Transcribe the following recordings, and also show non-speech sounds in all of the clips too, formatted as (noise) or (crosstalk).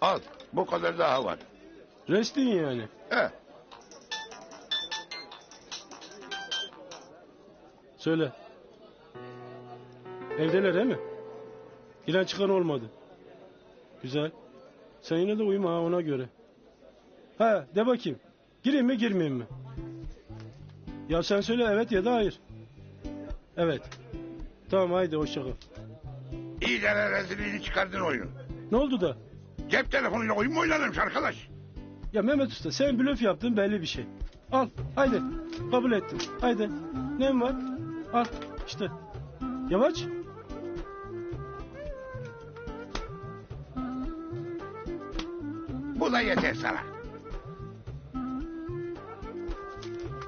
Al bu kadar daha var. Restin yani. He. Söyle. Evdeler he mi? Giren çıkan olmadı. Güzel. Sen yine de uyuma ha ona göre. Ha de bakayım. Gireyim mi girmeyeyim mi? Ya sen söyle evet ya da hayır. Evet. Tamam haydi hoşça kal. İyi de rezilliğini çıkardın oyunun. Ne oldu da? Cep telefonuyla oyun mu oynanırmış arkadaş? Ya Mehmet Usta sen blöf yaptın belli bir şey. Al haydi. Kabul ettim. Haydi. Ne var? Al işte. Yavaş. Bu da yeter sana.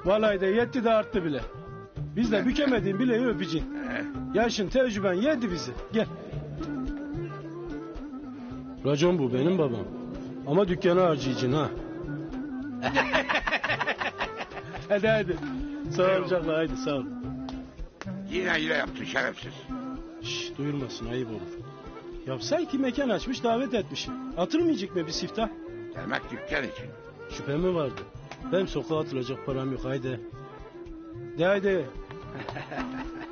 Vallahi de yetti de arttı bile. Biz de bükemediğin bileği öpeceksin. He. Yaşın tecrüben yedi bizi. Gel. Racon bu benim babam. Ama dükkanı harcayacaksın ha. (laughs) hadi hadi. Sağlıcakla haydi sağ ol. Yine hile yaptın şerefsiz. Şşş duyulmasın ayıp olur. Yapsay ki mekan açmış davet etmiş. Atılmayacak mı bir siftah? Demek dükkan için. Şüphe mi vardı? Benim sokağa atılacak param yok haydi. De haydi. (laughs)